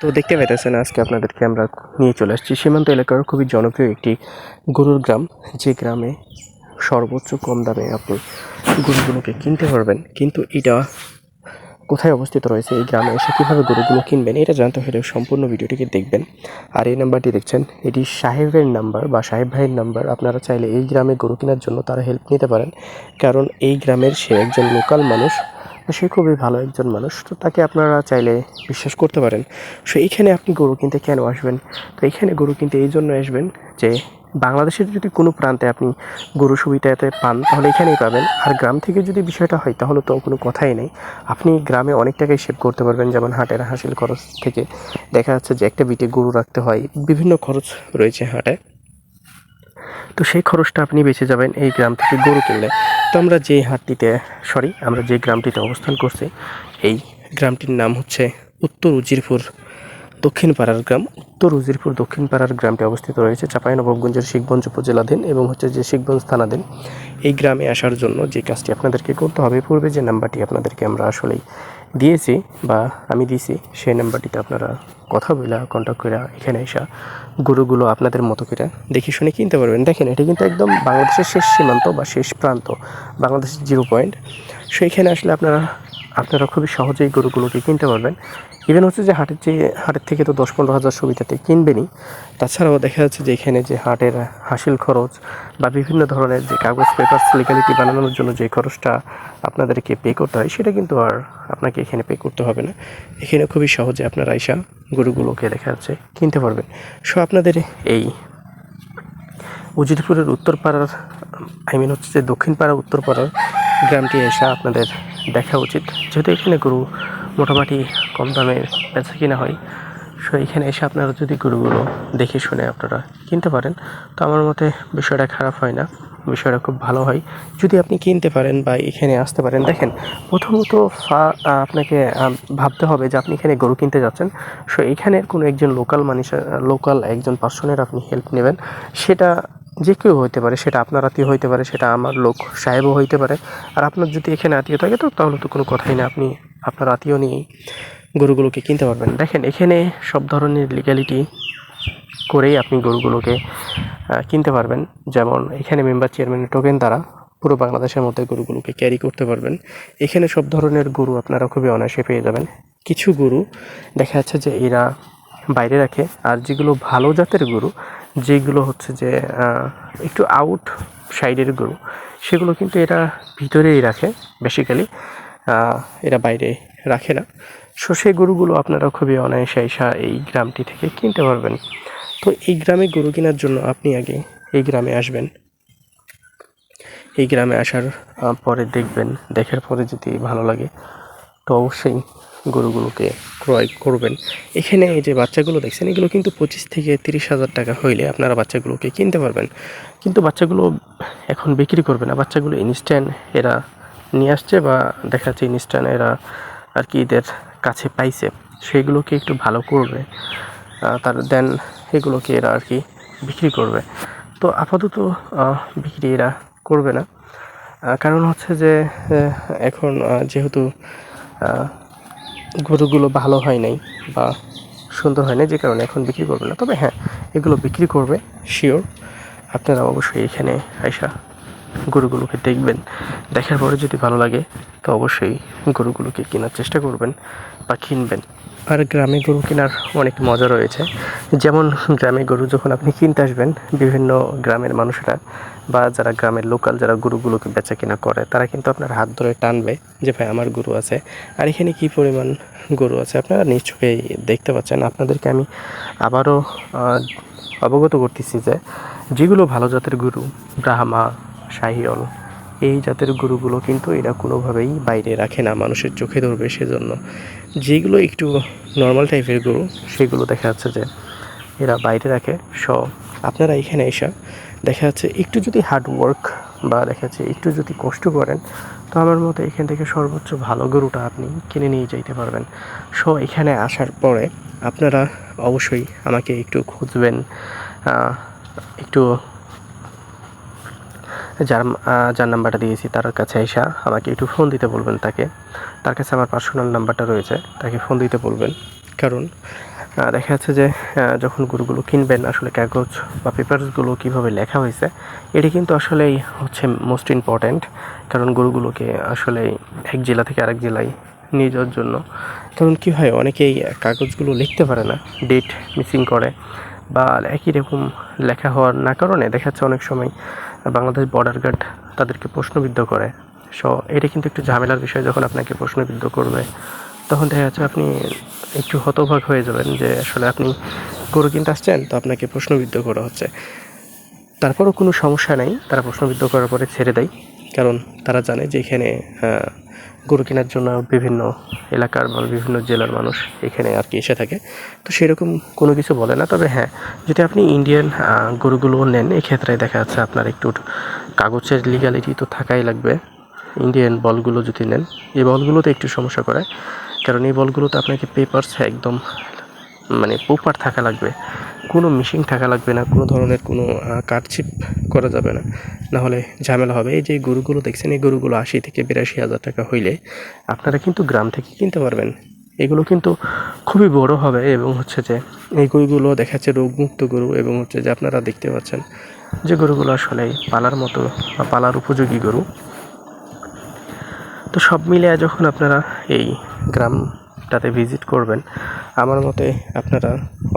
তো দেখতে পাইতেছেন, আজকে আপনাদেরকে আমরা নিয়ে চলে আসছি। সীমান্ত এলাকার খুবই জনপ্রিয় একটি গরুর গ্রাম, যে গ্রামে সর্বোচ্চ কম দামে আপনি গরুগুলোকে কিনতে পারবেন। কিন্তু এটা কোথায় অবস্থিত রয়েছে, এই গ্রামে এসে কীভাবে গরুগুলো কিনবেন, এটা জানতে হলে সম্পূর্ণ ভিডিওটিকে দেখবেন। আর এই নাম্বারটি দেখছেন, এটি সাহেবের নাম্বার বা সাহেব ভাইয়ের নাম্বার। আপনারা চাইলে এই গ্রামে গরু কেনার জন্য তারা হেল্প নিতে পারেন। কারণ এই গ্রামের সে একজন লোকাল মানুষ সে খুবই ভালো একজন মানুষ, তো তাকে আপনারা চাইলে বিশ্বাস করতে পারেন। সো এইখানে আপনি গরু কিনতে কেন আসবেন? তো এইখানে গরু কিনতে এই জন্য আসবেন যে, বাংলাদেশের যদি কোনো প্রান্তে আপনি গরু সুবিধাতে পান, তাহলে এখানেই পাবেন। আর গ্রাম থেকে যদি বিষয়টা হয়, তাহলে তো কোনো কথাই নেই। আপনি গ্রামে অনেক টাকাই সেভ করতে পারবেন, যেমন হাটের হাসিল খরচ থেকে। দেখা যাচ্ছে যে একটা বিটে গরু রাখতে হয়, বিভিন্ন খরচ রয়েছে হাটে। তো সেই খরচটা আপনি বেঁচে যাবেন এই গ্রাম থেকে গরু কিনলে। তো আমরা যে হাটটিতে সরি আমরা যে গ্রামটিতে অবস্থান করছি, এই গ্রামটির নাম হচ্ছে উত্তর উজিরপুর। দক্ষিণ পাড়ার গ্রাম, উত্তর উজিরপুর দক্ষিণ পাড়ার গ্রামটি অবস্থিত রয়েছে চাঁপাইনবাবগঞ্জের শিখগঞ্জ উপজেলাধীন এবং হচ্ছে যে শিখগঞ্জ থানাধীন। এই গ্রামে আসার জন্য যে কাজটি আপনাদেরকে করতে হবে, পূর্বে যে নাম্বারটি আপনাদেরকে আমরা আসলেই দিয়েছি বা আমি দিয়েছি, সেই নাম্বারটিতে আপনারা কথা বলে কন্ট্যাক্ট করে এখানে এসা গরুগুলো আপনাদের মতো করে দেখে শুনে কিনতে পারবেন। দেখেন, এটা কিন্তু একদম বাংলাদেশের শেষ সীমান্ত বা শেষ প্রান্ত, বাংলাদেশের জিরো পয়েন্ট। সেইখানে আসলে আপনারা আপনারা খুবই সহজেই গরুগুলোকে কিনতে পারবেন। ইভেন হচ্ছে যে হাটের যে, হাটের থেকে তো দশ পনেরো হাজার সুবিধাতে কিনবেনই। তাছাড়াও দেখা যাচ্ছে যে এখানে যে হাটের হাসিল খরচ বা বিভিন্ন ধরনের যে কাগজ পেপার লিগালিটি বানানোর জন্য যে খরচটা আপনাদেরকে পে করতে হয়, সেটা কিন্তু আর আপনাকে এখানে পে করতে হবে না। এখানে খুবই সহজে আপনারা আইসা গরুগুলোকে দেখা যাচ্ছে কিনতে পারবেন। সো আপনাদের এই উজিরপুরের উত্তরপাড়ার আই মিন হচ্ছে যে দক্ষিণ পাড়া উত্তরপাড়ার গ্রামটি এসে আপনাদের দেখা উচিত। যেহেতু এখানে গরু মোটামুটি কম দামে বেচা কিনা হয় সো এখানে এসে আপনারা যদি গরুগুলো দেখে শুনে আপনারা কিনতে পারেন, তো আমার মতে বিষয়টা খারাপ হয় না। বিষয়টা খুব ভালো হয়। যদি আপনি কিনতে পারেন বা এখানে আসতে পারেন, দেখেন প্রথমত ফা- আপনাকে ভাবতে হবে যে আপনি এখানে গরু কিনতে যাচ্ছেন। সো এখানের কোনো একজন লোকাল মানুষের লোকাল একজন পার্সনের আপনি হেল্প নেবেন। সেটা যে কেউ হইতে পারে, সেটা আপনার আত্মীয় হইতে পারে, সেটা আমার লোক সাহেবও হইতে পারে। আর আপনার যদি এখানে আত্মীয় থাকে, তো তাহলে তো কোনো কথাই না, আপনি আপনার আত্মীয় নিয়েই গরুগুলোকে কিনতে পারবেন। দেখেন, এখানে সব ধরনের লিগ্যালিটি করেই আপনি গরুগুলোকে কিনতে পারবেন। যেমন এখানে মেম্বার চেয়ারম্যানের টোকেন দ্বারা পুরো বাংলাদেশের মধ্যে গরুগুলোকে ক্যারি করতে পারবেন। এখানে সব ধরনের গরু আপনারা খুবই অনায়াসে পেয়ে যাবেন। কিছু গরু দেখা যাচ্ছে যে এরা বাইরে রাখে। আর যেগুলো ভালো জাতের গরু, যেগুলো হচ্ছে যে একটু আউট সাইডের গরু, সেগুলো কিন্তু এরা ভিতরেই রাখে বেসিক্যালি এরা বাইরে রাখে না। সো সেই গরুগুলো আপনারা খুবই অনায়াসে আইসা এই গ্রামটি থেকে কিনতে পারবেন। তো এই গ্রামে গরু কেনার জন্য আপনি আগে এই গ্রামে আসবেন। এই গ্রামে আসার পরে দেখবেন, দেখার পরে যদি ভালো লাগে। তো অবশ্যই গরুগুলোকে ক্রয় করবেন। এখানে এই যে বাচ্চাগুলো দেখছেন, এগুলো কিন্তু পঁচিশ থেকে তিরিশ হাজার টাকা হইলে আপনারা বাচ্চাগুলোকে কিনতে পারবেন। কিন্তু বাচ্চাগুলো এখন বিক্রি করবে না। বাচ্চাগুলো ইনস্ট্যান্ট এরা নিয়ে আসছে বা দেখা যাচ্ছে ইনস্ট্যান্ট এরা আর কি এদের কাছে পাইছে। সেগুলোকে একটু ভালো করবে। তার দেন এগুলোকে এরা আর কি বিক্রি করবে। তো আপাতত বিক্রি এরা করবে না। কারণ হচ্ছে যে এখন যেহেতু গরুগুলো ভালো হয় নাই বা সুন্দর হয় নাই, যে কারণে এখন বিক্রি করবে না। তবে হ্যাঁ এগুলো বিক্রি করবে শিওর আপনারা অবশ্যই এখানে আইসা গরুগুলোকে দেখবেন। দেখার পরে যদি ভালো লাগে, তো অবশ্যই গরুগুলোকে কেনার চেষ্টা করবেন বা কিনবেন। আর গ্রামে গরু কেনার অনেক মজা রয়েছে। যেমন গ্রামে গরু যখন আপনি কিনতে আসবেন, বিভিন্ন গ্রামের মানুষরা বা যারা গ্রামের লোকাল যারা গরুগুলোকে বেচা কেনা করে, তারা কিন্তু আপনার হাত ধরে টানবে যে, ভাই, আমার গরু আছে। আর এখানে কি পরিমাণ গরু আছে আপনারা নিশ্চয়ই দেখতে পাচ্ছেন। আপনাদেরকে আমি আবারও অবগত করতেছি যে, যেগুলো ভালো জাতের গরু, ব্রাহ্মা শাহিয়ল এই জাতের গরুগুলো কিন্তু এরা কোনোভাবেই বাইরে রাখে না, মানুষের চোখে ধরবে সেজন্য। যেগুলো একটু নর্মাল টাইপের গরু, সেগুলো দেখা যাচ্ছে যে এরা বাইরে রাখে। স আপনারা এখানে এসে দেখা যাচ্ছে একটু যদি হার্ড ওয়ার্ক বা দেখা যাচ্ছে একটু যদি কষ্ট করেন, তো আমার মতে এখান থেকে সর্বোচ্চ ভালো গরুটা আপনি কিনে নিয়ে যাইতে পারবেন। সো এখানে আসার পরে আপনারা অবশ্যই আমাকে একটু খুঁজবেন একটু যার যার নাম্বারটা দিয়েছি, তার কাছে এসা আমাকে একটু ফোন দিতে বলবেন তাকে। তার কাছে আমার পার্সোনাল নাম্বারটা রয়েছে, তাকে ফোন দিতে বলবেন। কারণ দেখা যাচ্ছে যে যখন গরুগুলো কিনবেন, আসলে কাগজ বা পেপারসগুলো কীভাবে লেখা হয়েছে, এটি কিন্তু আসলেই হচ্ছে মোস্ট ইম্পর্ট্যান্ট কারণ গরুগুলোকে আসলে এক জেলা থেকে আরেক জেলায় নিয়ে যাওয়ার জন্য। কারণ কী হয়, অনেকেই কাগজগুলো লিখতে পারে না ডেট মিসিং করে, বা একই রকম লেখা হওয়ার না কারণে দেখা যাচ্ছে অনেক সময় বাংলাদেশ বর্ডার গার্ড তাদেরকে প্রশ্নবিদ্ধ করে। সো এটা কিন্তু একটু ঝামেলার বিষয় যখন আপনাকে প্রশ্নবিদ্ধ করবে, তখন দেখা যাচ্ছে আপনি একটু হতভাগ হয়ে যাবেন যে আসলে আপনি গরু কিনতে আসছেন, তো আপনাকে প্রশ্নবিদ্ধ করা হচ্ছে। তারপরও কোনো সমস্যা নেই, তারা প্রশ্নবিদ্ধ করার পরে ছেড়ে দেয়। কারণ তারা জানে যে এখানে গরু কেনার জন্য বিভিন্ন এলাকার বা বিভিন্ন জেলার মানুষ এখানে আর কি এসে থাকে। তো সেরকম কোনো কিছু বলে না। তবে হ্যাঁ যদি আপনি ইন্ডিয়ান গরুগুলো নেন, এক্ষেত্রে দেখা যাচ্ছে আপনার একটু কাগজের লিগালিটি তো থাকাই লাগবে। ইন্ডিয়ান বলগুলো যদি নেন, এই বলগুলোতে একটু সমস্যা করে। কারণ এই বলগুলোতে আপনাকে পেপারস একদম মানে প্রপার থাকা লাগবে। কোনো মিশিং থাকা লাগবে না, কোনো ধরনের কোনো কাটছিপ করা যাবে না। না হলে ঝামেলা হবে। এই যে গরুগুলো দেখছেন, এই গরুগুলো আশি থেকে বিরাশি হাজার টাকা হইলে আপনারা কিন্তু গ্রাম থেকে কিনতে পারবেন। এগুলো কিন্তু খুবই বড় হবে এবং হচ্ছে যে এই গরুগুলো দেখা যাচ্ছে রোগমুক্ত গরু এবং হচ্ছে যে আপনারা দেখতে পাচ্ছেন যে গরুগুলো আসলে পালার মতো বা পালার উপযোগী গরু। তো সব মিলিয়ে যখন আপনারা এই গ্রামটাতে ভিজিট করবেন, আমার মতে আপনারা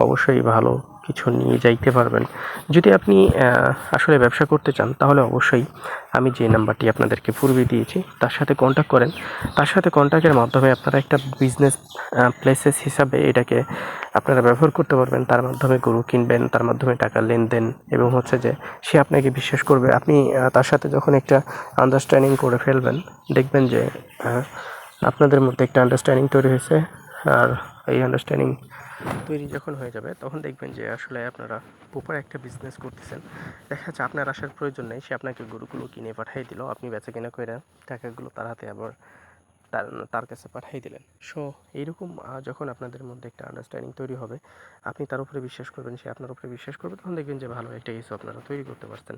অবশ্যই ভালো কিছু নিয়ে যাইতে পারবেন। যদি আপনি আসলে ব্যবসা করতে চান, তাহলে অবশ্যই আমি যে নাম্বারটি আপনাদেরকে পূর্বে দিয়েছি, তার সাথে কন্ট্যাক্ট করেন। তার সাথে কন্ট্যাক্টের মাধ্যমে আপনারা একটা বিজনেস প্লেসেস হিসাবে এটাকে আপনারা ব্যবহার করতে পারবেন। তার মাধ্যমে গরু কিনবেন, তার মাধ্যমে টাকা লেনদেন এবং হচ্ছে যে সে আপনাকে বিশ্বাস করবে। আপনি তার সাথে যখন একটা আন্ডারস্ট্যান্ডিং করে ফেলবেন, দেখবেন যে আপনাদের মধ্যে একটা আন্ডারস্ট্যান্ডিং তৈরি হয়েছে। আর এই আন্ডারস্ট্যান্ডিং তৈরি যখন হয়ে যাবে, তখন দেখবেন যে আসলে আপনারা প্রপার একটা বিজনেস করতেছেন। দেখা যাচ্ছে আপনার আসার প্রয়োজন নেই, সে আপনাকে গরুগুলো কিনে পাঠিয়ে দিল, আপনি বেচা কিনা করে টাকাগুলো তার হাতে আবার তার তার কাছে পাঠিয়ে দিলেন। সো এইরকম যখন আপনাদের মধ্যে একটা আন্ডারস্ট্যান্ডিং তৈরি হবে, আপনি তার উপরে বিশ্বাস করবেন, সে আপনার উপরে বিশ্বাস করবে, তখন দেখবেন যে ভালো একটা কিছু আপনারা তৈরি করতে পারছেন।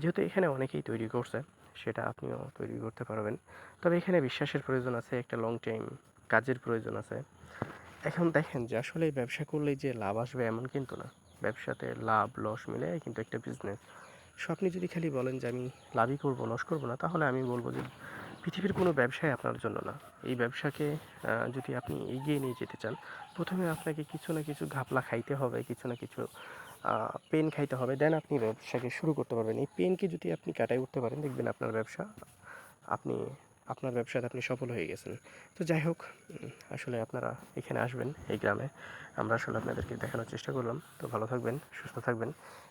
যেহেতু এখানে অনেকেই তৈরি করছে, সেটা আপনিও তৈরি করতে পারবেন। তবে এখানে বিশ্বাসের প্রয়োজন আছে, একটা লং টাইম কাজের প্রয়োজন আছে। এখন দেখেন যে আসলে ব্যবসা করলেই যে লাভ আসবে এমন কিন্তু না। ব্যবসাতে লাভ, লস মিলে কিন্তু একটা বিজনেস সো আপনি যদি খালি বলেন যে আমি লাভই করব, লস করব না, তাহলে আমি বলব যে পৃথিবীর কোনো ব্যবসায় আপনার জন্য না। এই ব্যবসাকে যদি আপনি এগিয়ে নিয়ে যেতে চান, প্রথমে আপনাকে কিছু না কিছু ঘাপলা খাইতে হবে, কিছু না কিছু পেন খাইতে হবে। দেন আপনি ব্যবসাকে শুরু করতে পারবেন। এই পেনকে যদি আপনি কাটাই উঠতে পারেন, দেখবেন আপনার ব্যবসা আপনি আপনার ব্যবসাতে আপনি সফল হয়ে গেছেন। তো যাই হোক আসলে আপনারা এখানে আসবেন এই গ্রামে। আমরা আসলে আপনাদেরকে দেখানোর চেষ্টা করলাম। তো ভালো থাকবেন, সুস্থ থাকবেন।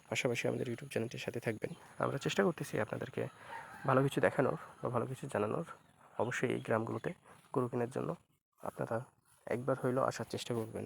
পাশাপাশি আমাদের ইউটিউব চ্যানেলটির সাথে থাকবেন। আমরা চেষ্টা করতেছি আপনাদেরকে ভালো কিছু দেখানোর বা ভালো কিছু জানানোর। অবশ্যই এই গ্রামগুলোতে গরু কেনার জন্য আপনারা একবার হইলেও আসার চেষ্টা করবেন।